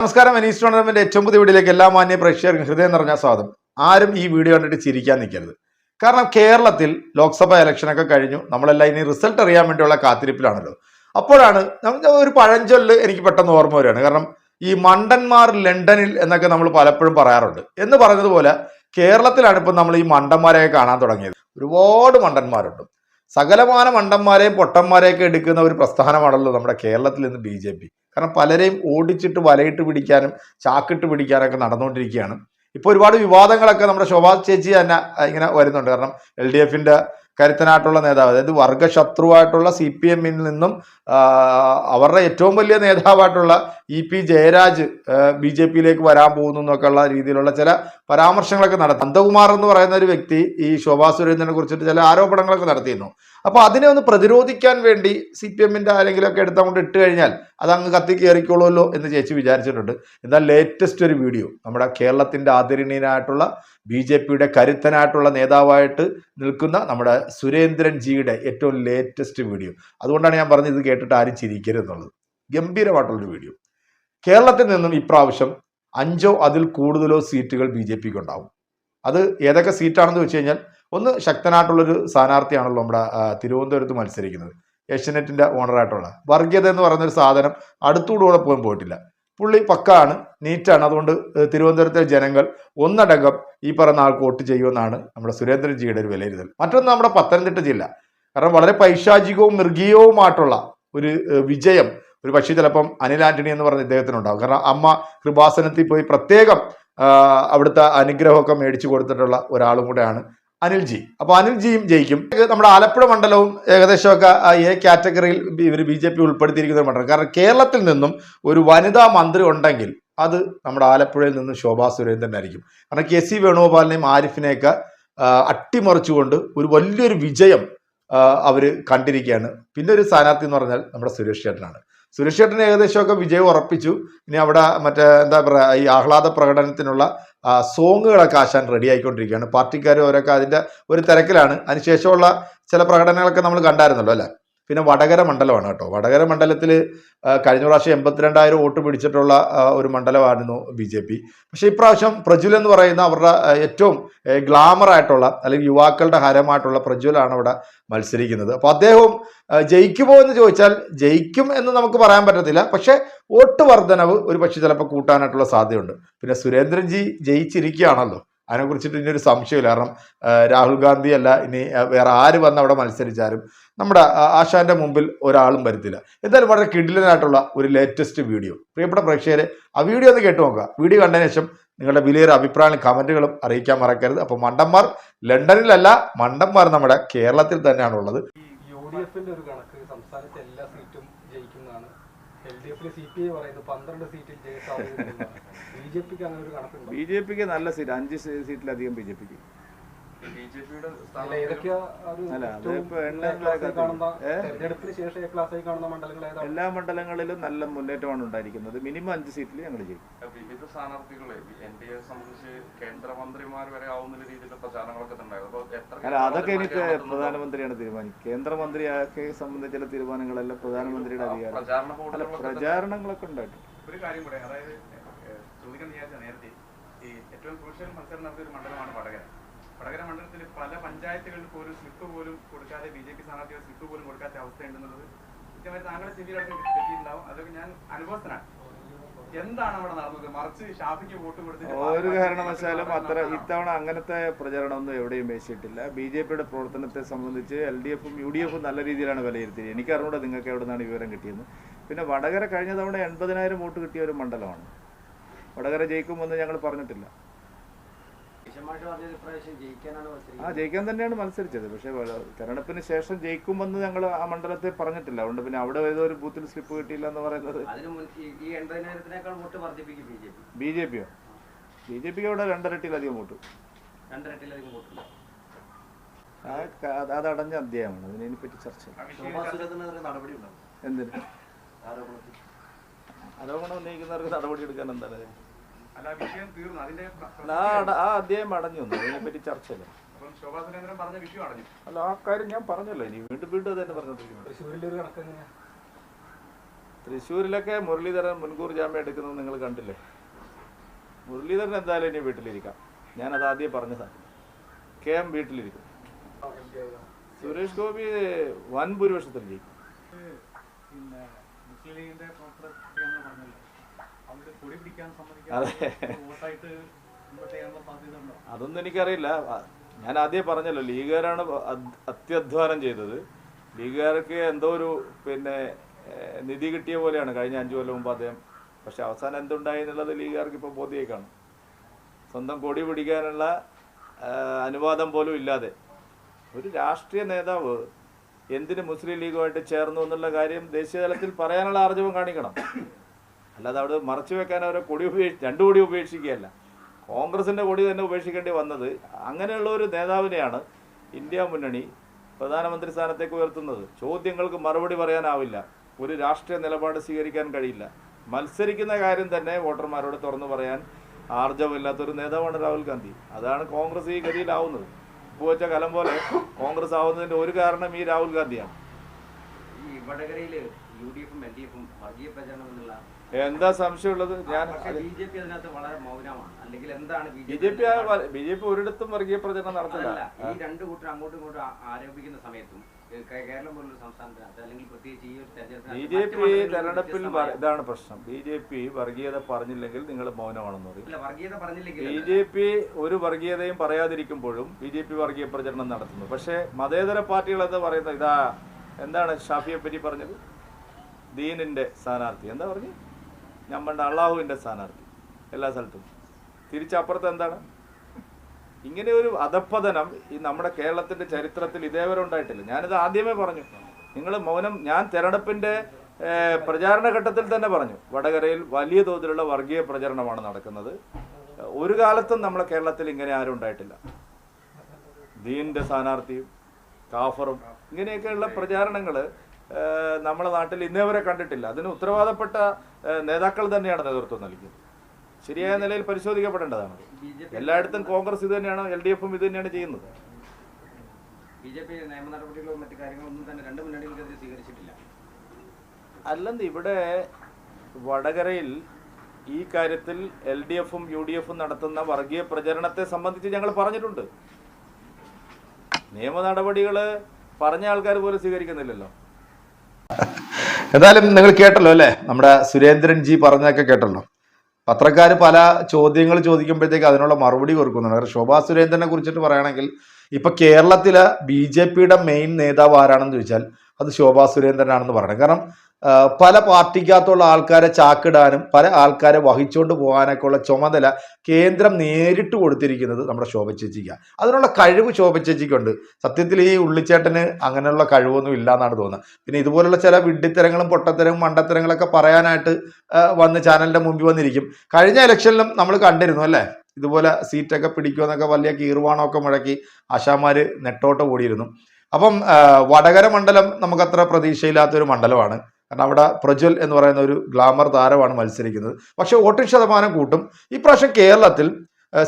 നമസ്കാരം. അനീസ് ടൂർണമെന്റ് ഏറ്റവും പുതിയ വീഡിയോയിലേക്ക് എല്ലാ മാന്യ പ്രേക്ഷകർക്കും ഹൃദയം നിറഞ്ഞ സ്വാഗതം. ആരും ഈ വീഡിയോ കണ്ടിട്ട് ചിരിക്കാൻ നിൽക്കരുത്. കാരണം കേരളത്തിൽ ലോക്സഭ ഇലക്ഷനൊക്കെ കഴിഞ്ഞു. നമ്മളെല്ലാം ഇനി റിസൾട്ട് അറിയാൻ വേണ്ടിയുള്ള കാത്തിരിപ്പിലാണല്ലോ. അപ്പോഴാണ് ഒരു പഴഞ്ചൊല്ല് എനിക്ക് പെട്ടെന്ന് ഓർമ്മ വരികയാണ്. കാരണം ഈ മണ്ടന്മാർ ലണ്ടനിൽ എന്നൊക്കെ നമ്മൾ പലപ്പോഴും പറയാറുണ്ട്. എന്ന് പറഞ്ഞതുപോലെ കേരളത്തിലാണ് ഇപ്പം നമ്മൾ ഈ മണ്ടന്മാരെയൊക്കെ കാണാൻ തുടങ്ങിയത്. ഒരുപാട് മണ്ടന്മാരുണ്ട്. സകലമാന മണ്ടന്മാരെയും പൊട്ടന്മാരെയൊക്കെ എടുക്കുന്ന ഒരു പ്രസ്ഥാനമാണല്ലോ നമ്മുടെ കേരളത്തിൽ നിന്ന് ബി ജെ പി. കാരണം പലരെയും ഓടിച്ചിട്ട് വലയിട്ട് പിടിക്കാനും ചാക്കിട്ട് പിടിക്കാനൊക്കെ നടന്നുകൊണ്ടിരിക്കുകയാണ്. ഇപ്പോൾ ഒരുപാട് വിവാദങ്ങളൊക്കെ നമ്മുടെ ശോഭാ ചേച്ചി തന്നെ ഇങ്ങനെ വരുന്നുണ്ട്. കാരണം എൽ ഡി എഫിന്റെ കരുത്തനായിട്ടുള്ള നേതാവ് അതായത് വർഗശത്രുവായിട്ടുള്ള സി പി എമ്മിൽ നിന്നും അവരുടെ ഏറ്റവും വലിയ നേതാവായിട്ടുള്ള E P Jayaraj B J പിയിലേക്ക് വരാൻ പോകുന്നു എന്നൊക്കെ ഉള്ള രീതിയിലുള്ള ചില പരാമർശങ്ങളൊക്കെ നടത്തി. നന്ദകുമാർ എന്ന് പറയുന്ന ഒരു വ്യക്തി ഈ ശോഭാ സുരേന്ദ്രനെ കുറിച്ചിട്ട് ചില ആരോപണങ്ങളൊക്കെ നടത്തിയിരുന്നു. അപ്പൊ അതിനെ ഒന്ന് പ്രതിരോധിക്കാൻ വേണ്ടി സി പി എമ്മിന്റെ ആരെങ്കിലുമൊക്കെ എടുത്തുകൊണ്ട് ഇട്ട് കഴിഞ്ഞാൽ അത് അങ്ങ് കത്തി കയറിക്കോളുമല്ലോ എന്ന് ചേച്ചി വിചാരിച്ചിട്ടുണ്ട്. എന്നാൽ ലേറ്റസ്റ്റ് ഒരു വീഡിയോ നമ്മുടെ കേരളത്തിന്റെ ആദരണീയനായിട്ടുള്ള ബി ജെ പിയുടെ കരുത്തനായിട്ടുള്ള നേതാവായിട്ട് നിൽക്കുന്ന നമ്മുടെ സുരേന്ദ്രൻ ജിയുടെ ഏറ്റവും ലേറ്റസ്റ്റ് വീഡിയോ അതുകൊണ്ടാണ് ഞാൻ പറഞ്ഞത് ഇത് കേട്ടിട്ട് ആരും ചിരിക്കരുത് എന്നുള്ളത് ഗംഭീരമായിട്ടുള്ളൊരു വീഡിയോ കേരളത്തിൽ നിന്നും ഇപ്രാവശ്യം അഞ്ചോ അതിൽ കൂടുതലോ സീറ്റുകൾ ബി ജെ പിക്ക് ഉണ്ടാവും അത് ഏതൊക്കെ സീറ്റാണെന്ന് വെച്ച് കഴിഞ്ഞാൽ ഒന്ന് ശക്തനായിട്ടുള്ളൊരു സ്ഥാനാർത്ഥിയാണല്ലോ നമ്മുടെ തിരുവനന്തപുരത്ത് മത്സരിക്കുന്നത്. ഏഷ്യനെറ്റിന്റെ ഓണറായിട്ടുള്ള വർഗീയത എന്ന് പറയുന്നൊരു സാധനം അടുത്തുകൂടെ പോലും പോയിട്ടില്ല. പുള്ളി പക്കാണ് നീറ്റാണ്. അതുകൊണ്ട് തിരുവനന്തപുരത്തെ ജനങ്ങൾ ഒന്നടങ്കം ഈ പറയുന്ന ആൾക്ക് വോട്ട് ചെയ്യുമെന്നാണ് നമ്മുടെ സുരേന്ദ്രൻ ജിയുടെ ഒരു വിലയിരുത്തൽ. മറ്റൊന്ന് നമ്മുടെ പത്തനംതിട്ട ജില്ല. കാരണം വളരെ പൈശാചികവും മൃഗീയവുമായിട്ടുള്ള ഒരു വിജയം ഒരു പക്ഷേ ചിലപ്പം അനിൽ ആന്റണി എന്ന് പറഞ്ഞ ഇദ്ദേഹത്തിനുണ്ടാവും കാരണം അമ്മ കൃപാസനത്തിൽ പോയി പ്രത്യേകം അവിടുത്തെ അനുഗ്രഹമൊക്കെ മേടിച്ചു കൊടുത്തിട്ടുള്ള ഒരാളും കൂടെയാണ് അനിൽ ജി അപ്പൊ അനിൽ ജിയും ജയിക്കും നമ്മുടെ ആലപ്പുഴ മണ്ഡലവും ഏകദേശമൊക്കെ എ കാറ്റഗറിയിൽ ഇവർ ബി ജെ പി ഉൾപ്പെടുത്തിയിരിക്കുന്ന മണ്ഡലം. കാരണം കേരളത്തിൽ നിന്നും ഒരു വനിതാ മന്ത്രി ഉണ്ടെങ്കിൽ അത് നമ്മുടെ ആലപ്പുഴയിൽ നിന്നും ശോഭാ സുരേന്ദ്രൻ ആയിരിക്കും കാരണം കെ സി വേണുഗോപാലിനെയും ആരിഫിനെയൊക്കെ അട്ടിമറിച്ചുകൊണ്ട് ഒരു വലിയൊരു വിജയം അവർ കണ്ടിരിക്കുകയാണ്. പിന്നെ ഒരു സ്ഥാനാർത്ഥി എന്ന് പറഞ്ഞാൽ നമ്മുടെ സുരേഷ് ചേട്ടനാണ്. സുരേഷ് ചേട്ടൻ ഏകദേശമൊക്കെ വിജയം ഉറപ്പിച്ചു. ഇനി അവിടെ മറ്റേ എന്താ പറയുക ഈ ആഹ്ലാദ പ്രകടനത്തിനുള്ള സോങ്ങുകളൊക്കെ ആശാൻ റെഡി ആയിക്കൊണ്ടിരിക്കുകയാണ്. പാർട്ടിക്കാരും അവരൊക്കെ അതിന്റെ ഒരു തിരക്കിലാണ്. അതിനുശേഷമുള്ള ചില പ്രകടനങ്ങളൊക്കെ നമ്മൾ കണ്ടായിരുന്നല്ലോ അല്ലേ? പിന്നെ വടകര മണ്ഡലമാണ് കേട്ടോ. വടകര മണ്ഡലത്തിൽ കഴിഞ്ഞ പ്രാവശ്യം എൺപത്തിരണ്ടായിരം വോട്ട് പിടിച്ചിട്ടുള്ള ഒരു മണ്ഡലമായിരുന്നു ബി ജെ പി. പക്ഷേ ഇപ്രാവശ്യം പ്രജ്വൽ എന്ന് പറയുന്ന അവരുടെ ഏറ്റവും ഗ്ലാമർ ആയിട്ടുള്ള അല്ലെങ്കിൽ യുവാക്കളുടെ ഹരമായിട്ടുള്ള പ്രജ്വലാണ് അവിടെ മത്സരിക്കുന്നത്. അപ്പോൾ അദ്ദേഹവും ജയിക്കുമോ എന്ന് ചോദിച്ചാൽ ജയിക്കും എന്ന് നമുക്ക് പറയാൻ പറ്റത്തില്ല. പക്ഷേ വോട്ട് വർധനവ് ഒരു പക്ഷേ ചിലപ്പോൾ കൂട്ടാനായിട്ടുള്ള സാധ്യതയുണ്ട്. പിന്നെ സുരേന്ദ്രൻജി ജയിച്ചിരിക്കുകയാണല്ലോ. അതിനെക്കുറിച്ചിട്ട് ഇനി ഒരു സംശയമില്ല. കാരണം രാഹുൽ ഗാന്ധി അല്ല ഇനി വേറെ ആര് വന്ന് അവിടെ മത്സരിച്ചാലും നമ്മുടെ ആശാന്റെ മുമ്പിൽ ഒരാളും വരുത്തില്ല എന്തായാലും വളരെ കിഡിലനായിട്ടുള്ള ഒരു ലേറ്റസ്റ്റ് വീഡിയോ പ്രിയപ്പെട്ട പ്രേക്ഷകരെ ആ വീഡിയോ ഒന്ന് കേട്ടു നോക്കുക. വീഡിയോ കണ്ടതിന് ശേഷം നിങ്ങളുടെ വിലയേറെ അഭിപ്രായങ്ങളും കമന്റുകളും അറിയിക്കാൻ മറക്കരുത്. അപ്പോൾ മണ്ടന്മാർ ലണ്ടനിലല്ല മണ്ടന്മാർ നമ്മുടെ കേരളത്തിൽ തന്നെയാണ് ഉള്ളത് യു ഡി എഫിന്റെ ഒരു കണക്ക് സംസ്ഥാനത്തെ എല്ലാ സീറ്റും ജയിക്കുന്നതാണ്. ബി ജെ പിക്ക് നല്ല സീറ്റ് അഞ്ച് സീറ്റിലധികം ബി ജെ പിക്ക്. എല്ലാ മണ്ഡലങ്ങളിലും നല്ല മുന്നേറ്റമാണ് ഉണ്ടായിരിക്കുന്നത്. മിനിമം അഞ്ച് സീറ്റിൽ ഞങ്ങൾ ജയിക്കും. വിവിധ സ്ഥാനാർത്ഥികളെ എൻ ഡി എ സംബന്ധിച്ച് കേന്ദ്രമന്ത്രിമാർ വരെ ആവുന്ന രീതിയിലുള്ള പ്രചാരണങ്ങളൊക്കെ അല്ല അതൊക്കെ എനിക്ക് പ്രധാനമന്ത്രിയാണ് തീരുമാനിക്കുക കേന്ദ്രമന്ത്രിയൊക്കെ സംബന്ധിച്ചുള്ള തീരുമാനങ്ങളെല്ലാം പ്രധാനമന്ത്രിയുടെ അധികാരം. പ്രചാരണങ്ങളൊക്കെ ഉണ്ടായിട്ടുണ്ട്. ഒരു കാര്യം കൂടെ അതായത് ചോദിക്കാൻ വിചാരിച്ച നേരത്തെ ഈ ഏറ്റവും ക്രൂഷ്യൽ മത്സരം നടത്തിയ ഒരു മണ്ഡലമാണ് വടകര. വടകര മണ്ഡലത്തിൽ പല പഞ്ചായത്തുകളിൽ പോലും സ്ലിപ്പ് പോലും കൊടുക്കാതെ ബി ജെ പി സ്ഥാനാർത്ഥികൾ സ്ലിപ്പ് പോലും കൊടുക്കാത്ത അവസ്ഥയുണ്ടെന്നുള്ളത് കൃത്യമായി താങ്കളുടെ ചെവിയിലൊക്കെ അതൊക്കെ ഞാൻ അനുഭവസ്ഥനാണ്. എന്താണ് അവിടെ നടന്നത്? മറിച്ച് ഷാഫിക്ക് വോട്ട് കൊടുത്തിട്ട് ഒരു കാരണവശാലും അത്ര ഇത്തവണ അങ്ങനത്തെ പ്രചരണമൊന്നും എവിടെയും വേശിയിട്ടില്ല ബി ജെ പിയുടെ പ്രവർത്തനത്തെ സംബന്ധിച്ച് എൽ ഡി എഫും യു ഡി എഫും നല്ല രീതിയിലാണ് വിലയിരുത്തിയത്. എനിക്കറിഞ്ഞൂടെ നിങ്ങൾക്ക് എവിടെ നിന്നാണ് വിവരം കിട്ടിയത് പിന്നെ വടകര കഴിഞ്ഞ തവണ എൺപതിനായിരം വോട്ട് കിട്ടിയ ഒരു മണ്ഡലമാണ്. വടകര ജയിക്കുമെന്ന് ഞങ്ങൾ പറഞ്ഞിട്ടില്ല. ആ ജയിക്കാൻ തന്നെയാണ് മത്സരിച്ചത്. പക്ഷേ തെരഞ്ഞെടുപ്പിന് ശേഷം ജയിക്കുമെന്ന് ഞങ്ങൾ ആ മണ്ഡലത്തെ പറഞ്ഞിട്ടില്ല. അതുകൊണ്ട് പിന്നെ അവിടെ ഏതോ ഒരു ബൂത്തിൽ സ്ലിപ്പ് കിട്ടിയില്ല എന്ന് പറയുന്നത്. അതിന് മുൻ ഈ- ഈ എൺപതിനായിരത്തിനേക്കാൾ വോട്ട് വർദ്ധിപ്പിക്കും ബി ജെ പിയോ? ബി ജെ പിക്ക് അവിടെ രണ്ടരട്ടിയിലധികം വോട്ട്. അതടഞ്ഞ അധ്യായമാണ്. അതിനെ പറ്റി ചർച്ച എന്തിന്? ആരോപണം ഉന്നയിക്കുന്നവർക്ക് നടപടി എടുക്കാൻ എന്താണ്? ആ അധ്യായം അടഞ്ഞു അതിനെപ്പറ്റി ചർച്ചയില്ല അല്ല ആ കാര്യം ഞാൻ പറഞ്ഞല്ലോ. ഇനി വീണ്ടും വീണ്ടും അത് തന്നെ കണക്ക് തൃശ്ശൂരിലൊക്കെ മുരളീധരൻ മുൻകൂർ ജാമ്യം എടുക്കുന്നത് നിങ്ങൾ കണ്ടില്ലേ? മുരളീധരൻ എന്തായാലും ഇനി വീട്ടിലിരിക്കാം. അത് ആദ്യം പറഞ്ഞതാണ് കെ എം വീട്ടിലിരിക്കും. സുരേഷ് ഗോപി വൻ ഭൂരിപക്ഷത്തിൽ ജയിക്കും പിന്നെ മുസ്ലിം ലീഗിന്റെ അതെ. അതൊന്നും എനിക്കറിയില്ല. ഞാൻ ആദ്യം പറഞ്ഞല്ലോ ലീഗുകാരാണ് അത്യധ്വാനം ചെയ്തത്. ലീഗുകാർക്ക് എന്തോ ഒരു പിന്നെ നിധി കിട്ടിയ പോലെയാണ്. കഴിഞ്ഞ അഞ്ചു കൊല്ലം മുമ്പ് അദ്ദേഹം. പക്ഷെ അവസാനം എന്തുണ്ടായി എന്നുള്ളത് ലീഗുകാർക്ക് ഇപ്പോൾ ബോധ്യമായി കാണും സ്വന്തം കൊടി പിടിക്കാനുള്ള അനുവാദം പോലും ഇല്ലാതെ. ഒരു രാഷ്ട്രീയ നേതാവ് എന്തിന് മുസ്ലിം ലീഗുമായിട്ട് ചേർന്നു എന്നുള്ള കാര്യം ദേശീയ തലത്തിൽ പറയാനുള്ള ആർജവം കാണിക്കണം. അല്ലാതെ അവിടെ മറച്ചു വെക്കാൻ അവരെ കൊടി ഉപേക്ഷി രണ്ടു കൊടി ഉപേക്ഷിക്കുകയല്ല. കോൺഗ്രസിന്റെ കൊടി തന്നെ ഉപേക്ഷിക്കേണ്ടി വന്നത് അങ്ങനെയുള്ള ഒരു നേതാവിനെയാണ് ഇന്ത്യ മുന്നണി പ്രധാനമന്ത്രി സ്ഥാനത്തേക്ക് ഉയർത്തുന്നത്. ചോദ്യങ്ങൾക്ക് മറുപടി പറയാനാവില്ല. ഒരു രാഷ്ട്രീയ നിലപാട് സ്വീകരിക്കാൻ കഴിയില്ല. മത്സരിക്കുന്ന കാര്യം തന്നെ വോട്ടർമാരോട് തുറന്നു പറയാൻ ആർജവമില്ലാത്തൊരു നേതാവാണ് രാഹുൽ ഗാന്ധി. അതാണ് കോൺഗ്രസ് ഈ ഗതിയിലാവുന്നത്. ഇപ്പോൾ വെച്ച കലം പോലെ കോൺഗ്രസ് ആവുന്നതിന്റെ ഒരു കാരണം ഈ രാഹുൽ ഗാന്ധിയാണ്. ഈ വടകരയിൽ എന്താ സംശയമുള്ളത്? ഞാൻ B J P B J P ഒരിടത്തും വർഗീയ പ്രചരണം നടത്തില്ല. ഈ രണ്ട് കൂട്ടർ അങ്ങോട്ടും ഇങ്ങോട്ടും ആരോപിക്കുന്ന സമയത്തും ഏ, കേ- കേരളം പോലുള്ള സംസ്ഥാനത്തിനകത്ത് അല്ലെങ്കിൽ പ്രത്യേകിച്ച് ഈ ഒരു ബി ജെ പി തെരഞ്ഞെടുപ്പിൽ ഇതാണ് പ്രശ്നം. ബി ജെ പി വർഗീയത പറഞ്ഞില്ലെങ്കിൽ നിങ്ങൾ മൗനമാണെന്ന് പറയും. ബി ജെ പി ഒരു വർഗീയതയും പറയാതിരിക്കുമ്പോഴും ബി ജെ പി വർഗീയ പ്രചരണം നടത്തുന്നു. പക്ഷേ മതേതര പാർട്ടികൾ എന്താ പറയുന്നത് ഇതാ എന്താണ് ഷാഫിയെ പറ്റി പറഞ്ഞത്? ദീനിന്റെ സ്ഥാനാർത്ഥി. എന്താ പറഞ്ഞു? നമ്മളുടെ അള്ളാഹുവിന്റെ സ്ഥാനാർത്ഥി. എല്ലാ സ്ഥലത്തും. തിരിച്ചപ്പുറത്ത് എന്താണ്? ഇങ്ങനെ ഒരു അധപ്പതനം ഈ നമ്മുടെ കേരളത്തിന്റെ ചരിത്രത്തിൽ ഇതേവരെ ഉണ്ടായിട്ടില്ല. ഞാനിത് ആദ്യമേ പറഞ്ഞു. നിങ്ങൾ മൗനം ഞാൻ തെരഞ്ഞെടുപ്പിന്റെ ഏഹ്, പ്രചാരണ ഘട്ടത്തിൽ തന്നെ പറഞ്ഞു. വടകരയിൽ വലിയ തോതിലുള്ള വർഗീയ പ്രചരണമാണ് നടക്കുന്നത്. ഒരു കാലത്തും നമ്മളെ കേരളത്തിൽ ഇങ്ങനെ ആരും ഉണ്ടായിട്ടില്ല. ദീനിന്റെ സ്ഥാനാർത്ഥിയും കാഫറും ഇങ്ങനെയൊക്കെയുള്ള പ്രചാരണങ്ങൾ നമ്മുടെ നാട്ടിൽ ഇന്നേ വരെ കണ്ടിട്ടില്ല. അതിന് ഉത്തരവാദപ്പെട്ട നേതാക്കൾ തന്നെയാണ് നേതൃത്വം നൽകിയത്. ശരിയായ നിലയിൽ പരിശോധിക്കപ്പെടേണ്ടതാണ്. എല്ലായിടത്തും കോൺഗ്രസ് ഇത് തന്നെയാണ് എൽ ഡി എഫും ഇത് തന്നെയാണ് ചെയ്യുന്നത്. ബി ജെ പി നിയമ നടപടികളോ മറ്റു കാര്യങ്ങളൊന്നും തന്നെ രണ്ട് മുന്നണികൾക്കെതിരെ സ്വീകരിച്ചിട്ടില്ല. അല്ലെന്ന് ഇവിടെ വടകരയിൽ ഈ കാര്യത്തിൽ എൽ ഡി എഫും യു ഡി എഫും നടത്തുന്ന വർഗീയ പ്രചരണത്തെ സംബന്ധിച്ച് ഞങ്ങൾ പറഞ്ഞിട്ടുണ്ട്. നിയമ നടപടികൾ പറഞ്ഞ ആൾക്കാർ പോലും സ്വീകരിക്കുന്നില്ലല്ലോ. എന്തായാലും നിങ്ങൾ കേട്ടല്ലോ അല്ലേ? നമ്മുടെ സുരേന്ദ്രൻ ജി പറഞ്ഞതൊക്കെ കേട്ടല്ലോ. പത്രക്കാർ പല ചോദ്യങ്ങൾ ചോദിക്കുമ്പോഴത്തേക്ക് അതിനുള്ള മറുപടി കൊടുക്കുന്നുണ്ട്. കാരണം ശോഭാ സുരേന്ദ്രനെ കുറിച്ചിട്ട് പറയുകയാണെങ്കിൽ ഇപ്പൊ കേരളത്തിലെ ബി ജെ പിയുടെ മെയിൻ നേതാവ് ആരാണെന്ന് ചോദിച്ചാൽ അത് ശോഭാ സുരേന്ദ്രനാണെന്ന് പറയണം. കാരണം പല പാർട്ടിക്കകത്തുള്ള ആൾക്കാരെ ചാക്കിടാനും പല ആൾക്കാരെ വഹിച്ചുകൊണ്ട് പോകാനൊക്കെ ഉള്ള ചുമതല കേന്ദ്രം നേരിട്ട് കൊടുത്തിരിക്കുന്നത് നമ്മുടെ ശോഭ ചേച്ചിക്കാണ് അതിനുള്ള കഴിവ് ശോഭ ചേച്ചിക്കുണ്ട്. സത്യത്തിൽ ഈ ഉള്ളിച്ചേട്ടന് അങ്ങനെയുള്ള കഴിവൊന്നും ഇല്ല എന്നാണ് തോന്നുന്നത്. പിന്നെ ഇതുപോലുള്ള ചില വിഡ്ഢിത്തരങ്ങളും പൊട്ടത്തരവും മണ്ടത്തരങ്ങളൊക്കെ പറയാനായിട്ട് വന്ന് ചാനലിന്റെ മുമ്പിൽ വന്നിരിക്കും. കഴിഞ്ഞ ഇലക്ഷനിലും നമ്മൾ കണ്ടിരുന്നു അല്ലേ? ഇതുപോലെ സീറ്റൊക്കെ പിടിക്കുമെന്നൊക്കെ വലിയ കീറുവാണമൊക്കെ മുഴക്കി ആശാമാർ നെട്ടോട്ട് ഓടിയിരുന്നു. അപ്പം വടകര മണ്ഡലം നമുക്കത്ര പ്രതീക്ഷയില്ലാത്തൊരു മണ്ഡലമാണ്. കാരണം അവിടെ പ്രജ്വൽ എന്ന് പറയുന്ന ഒരു ഗ്ലാമർ താരമാണ് മത്സരിക്കുന്നത്. പക്ഷെ വോട്ടിംഗ് ശതമാനം കൂട്ടും. ഇപ്രാവശ്യം കേരളത്തിൽ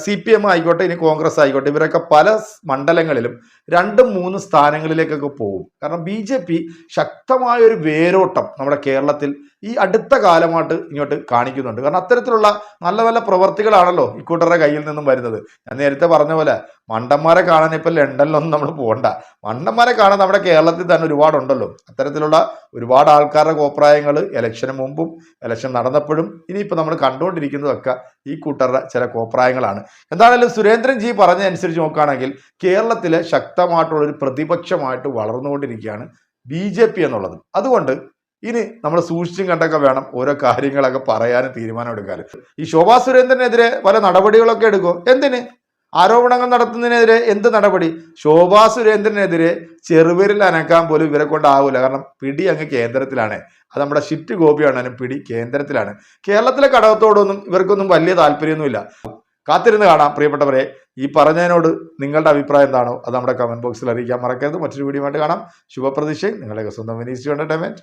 സി പി എം ആയിക്കോട്ടെ ഇനി കോൺഗ്രസ് ആയിക്കോട്ടെ ഇവരൊക്കെ പല മണ്ഡലങ്ങളിലും രണ്ടും മൂന്ന് സ്ഥാനങ്ങളിലേക്കൊക്കെ പോകും. കാരണം ബി ജെ പി ശക്തമായൊരു വേരോട്ടം നമ്മുടെ കേരളത്തിൽ ഈ അടുത്ത കാലമായിട്ട് ഇങ്ങോട്ട് കാണിക്കുന്നുണ്ട്. കാരണം അത്തരത്തിലുള്ള നല്ല നല്ല പ്രവർത്തികളാണല്ലോ ഇക്കൂട്ടരുടെ കയ്യിൽ നിന്നും വരുന്നത്. ഞാൻ നേരത്തെ പറഞ്ഞ പോലെ മണ്ടന്മാരെ കാണാൻ ഇപ്പം ലണ്ടനിലൊന്നും നമ്മൾ പോകണ്ട മണ്ടന്മാരെ കാണാൻ നമ്മുടെ കേരളത്തിൽ തന്നെ ഒരുപാടുണ്ടല്ലോ. അത്തരത്തിലുള്ള ഒരുപാട് ആൾക്കാരുടെ കോപ്രായങ്ങൾ ഇലക്ഷന് മുമ്പും ഇലക്ഷൻ നടന്നപ്പോഴും ഇനിയിപ്പോൾ നമ്മൾ കണ്ടുകൊണ്ടിരിക്കുന്നതൊക്കെ ഈ കൂട്ടരുടെ ചില കോപ്രായങ്ങളാണ്. എന്താണെങ്കിലും സുരേന്ദ്രൻ ജി പറഞ്ഞതനുസരിച്ച് നോക്കുകയാണെങ്കിൽ കേരളത്തിലെ ശക്തമായിട്ടുള്ള ഒരു പ്രതിപക്ഷമായിട്ട് വളർന്നുകൊണ്ടിരിക്കുകയാണ് ബി ജെ പി എന്നുള്ളത്. അതുകൊണ്ട് ഇനി നമ്മൾ സൂക്ഷിച്ചും കണ്ടൊക്കെ വേണം ഓരോ കാര്യങ്ങളൊക്കെ പറയാനും തീരുമാനമെടുക്കാനും ഈ ശോഭാ സുരേന്ദ്രനെതിരെ പല നടപടികളൊക്കെ എടുക്കും എന്തിന്? ആരോപണങ്ങൾ നടത്തുന്നതിനെതിരെ എന്ത് നടപടി? ശോഭാ സുരേന്ദ്രനെതിരെ ചെറുപേരിൽ അനക്കാൻ പോലും ഇവരെ കൊണ്ടാവില്ല കാരണം പിടി അങ്ങ് കേന്ദ്രത്തിലാണ്. അത് നമ്മുടെ ഷിറ്റ് ഗോപിയാണെങ്കിലും പിടി കേന്ദ്രത്തിലാണ്. കേരളത്തിലെ ഘടകത്തോടൊന്നും ഇവർക്കൊന്നും വലിയ താല്പര്യമൊന്നുമില്ല. കാത്തിരുന്ന് കാണാം. പ്രിയപ്പെട്ടവരെ ഈ പറഞ്ഞതിനോട് നിങ്ങളുടെ അഭിപ്രായം എന്താണോ അത് നമ്മുടെ കമന്റ് ബോക്സിൽ അറിയിക്കാൻ മറക്കരുത്. മറ്റൊരു വീഡിയോ ആയിട്ട് കാണാം. ശുഭപ്രതീക്ഷയും നിങ്ങളുടെ സ്വന്തം വിനീസ് എന്റർടൈൻമെന്റ്